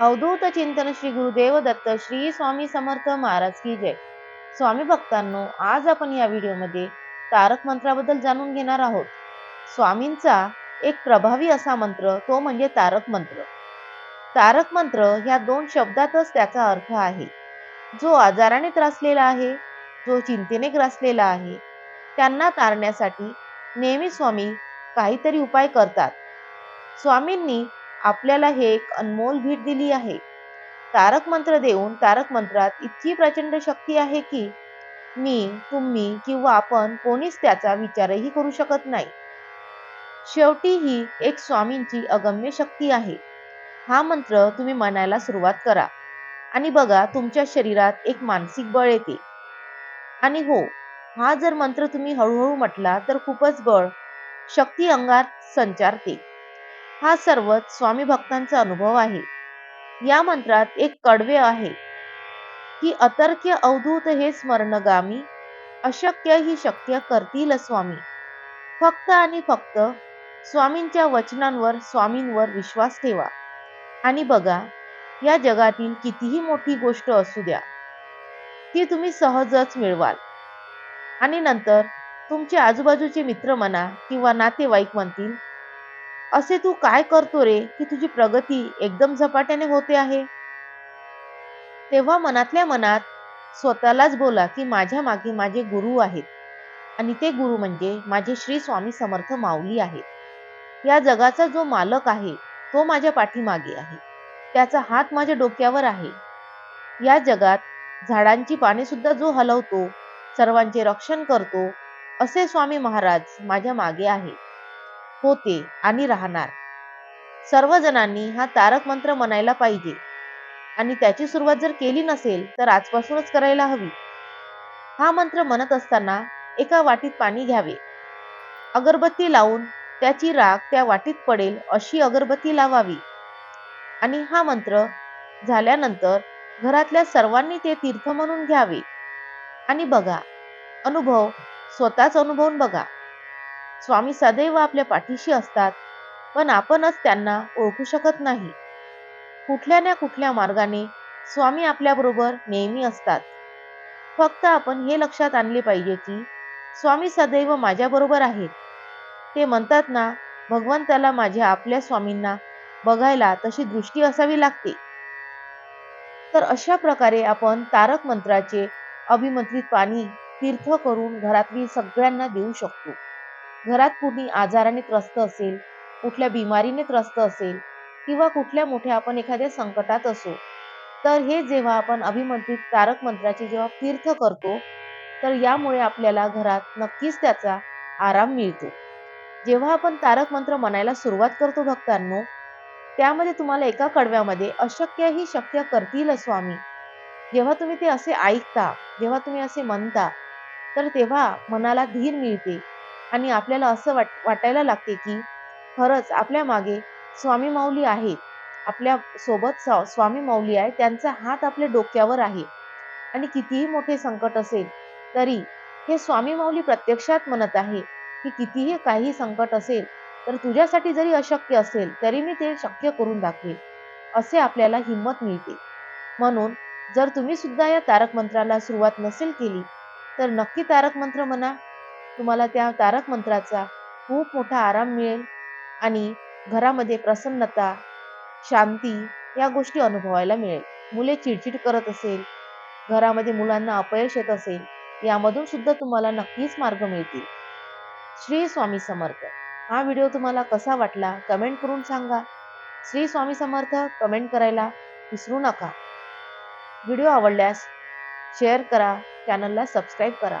अवधूत चिंतन श्री गुरुदेव दत्त श्री स्वामी समर्थ महाराज की जय. स्वामी भक्तांनो आज आपण या व्हिडिओमध्ये तारक मंत्राबद्दल जाणून घेणार आहोत. स्वामींचा एक प्रभावी असा मंत्र तो म्हणजे तारक मंत्र. तारक मंत्र ह्या दोन शब्दातच त्याचा अर्थ आहे. जो आजाराने त्रासलेला आहे जो चिंतेने ग्रासलेला आहे त्यांना तारण्यासाठी नेहमी स्वामी काहीतरी उपाय करतात. स्वामींनी आपल्याला हे एक अनमोल भेट दिली आहे. तारक मंत्र देऊन तारक मंत्रात इतकी प्रचंड शक्ती आहे की मी तुम्ही किंवा आपण कोणीच त्याचा विचारही करू शकत नाही. शेवटी ही एक स्वामींची अगम्य शक्ती आहे. हा मंत्र तुम्ही म्हणायला सुरुवात करा. आणि बघा तुमच्या शरीरात एक मानसिक बळ येते. आणि हो हा जर मंत्र तुम्ही हळूहळू म्हटला तर खूपच बळ शक्ती अंगात संचारते. हा सर्वच स्वामी भक्तांचा अनुभव आहे. या मंत्रात एक कडवे आहे की अतर्क्य अवधूत हे स्मरणगामी अशक्य ही शक्य करतील स्वामी. फक्त आणि फक्त स्वामींच्या वचनांवर स्वामींवर विश्वास ठेवा. आणि बघा या जगातील कितीही मोठी गोष्ट असू द्या ती तुम्ही सहजच मिळवाल. आणि नंतर तुमचे आजूबाजूचे मित्र म्हणा किंवा नातेवाईक म्हणतील असे तू काय करतो रे? की तुझी प्रगती एकदम झपाट्याने होते आहे? तेव्हा मनातल्या मनात स्वतःलाच बोला की माझ्या मागे माझे गुरु आहेत. आणि ते गुरु म्हणजे माझे श्री स्वामी समर्थ माऊली आहेत. या जगाचा जो मालक आहे तो माझ्या पाठीमागे आहे. त्याचा हात माझ्या डोक्यावर आहे. या जगात झाडांची पाने सुद्धा जो हलवतो सर्वांचे रक्षण करतो असे स्वामी महाराज माझ्या मागे आहे होते आणि राहणार. सर्वजणांनी हा तारक मंत्र म्हणायला पाहिजे. आणि त्याची सुरुवात जर केली नसेल तर आजपासूनच करायला हवी. हा मंत्र म्हणत असताना एका वाटीत पाणी घ्यावे. अगरबत्ती लावून त्याची राख त्या वाटीत पडेल अशी अगरबत्ती लावावी. आणि हा मंत्र झाल्यानंतर घरातल्या सर्वांनी ते तीर्थ म्हणून घ्यावे. आणि बघा अनुभव स्वतःच अनुभवून बघा. स्वामी सदैव आपल्या पाठीशी असतात पण आपणच त्यांना ओळखू शकत नाही. कुठल्या ना कुठल्या मार्गाने स्वामी आपल्याबरोबर नेहमी असतात. फक्त आपण हे लक्षात आणले पाहिजे की स्वामी सदैव माझ्याबरोबर आहेत. ते म्हणतात ना भगवंताला माझ्या आपल्या स्वामींना बघायला तशी दृष्टी असावी लागते. तर अशा प्रकारे आपण तारक मंत्राचे अभिमंत्रित पाणी तीर्थ करून घरातील सगळ्यांना देऊ शकतो. घरात कुणी आजाराने त्रस्त असेल कुठल्या बिमारीने त्रस्त असेल किंवा कुठल्या मोठ्या आपण एखाद्या संकटात असो तर हे जेव्हा आपण अभिमंत्रित तारक मंत्राचे जेव्हा तीर्थ करतो तर यामुळे आपल्याला घरात नक्कीच त्याचा आराम मिळतो. जेव्हा आपण तारक मंत्र म्हणायला सुरुवात करतो भक्तांनो त्यामध्ये तुम्हाला एका कडव्यामध्ये अशक्य ही शक्य करतील स्वामी. जेव्हा तुम्ही ते असे ऐकता जेव्हा तुम्ही असे म्हणता तर तेव्हा मनाला धीर मिळते. आणि आपल्याला असं वाट वाटायला लागते की खरंच आपल्या मागे स्वामी माऊली आहे आपल्यासोबत स्वामी माऊली आहे त्यांचा हात आपल्या डोक्यावर आहे. आणि कितीही मोठे संकट असेल तरी हे स्वामी माऊली प्रत्यक्षात म्हणत आहे की कितीही काही संकट असेल तर तुझ्यासाठी जरी अशक्य असेल तरी मी ते शक्य करून दाखवेल. असे आपल्याला हिंमत मिळते. म्हणून जर तुम्ही सुद्धा या तारक मंत्राला सुरुवात नसेल केली तर नक्की तारक मंत्र म्हणा तुम्हाला त्या तारक मंत्राचा खूप मोठा आराम मिळेल आणि घरामध्ये प्रसन्नता शांती या गोष्टी अनुभवायला मिळेल. मुले चिडचिड करत असेल घरामध्ये मुलांना अपयश येत असेल यामधून सुद्धा तुम्हाला नक्कीच मार्ग मिळतील. श्री स्वामी समर्थ. हा व्हिडिओ तुम्हाला कसा वाटला कमेंट करून सांगा. श्री स्वामी समर्थ कमेंट करायला विसरू नका. व्हिडिओ आवडल्यास शेअर करा चॅनलला सबस्क्राईब करा.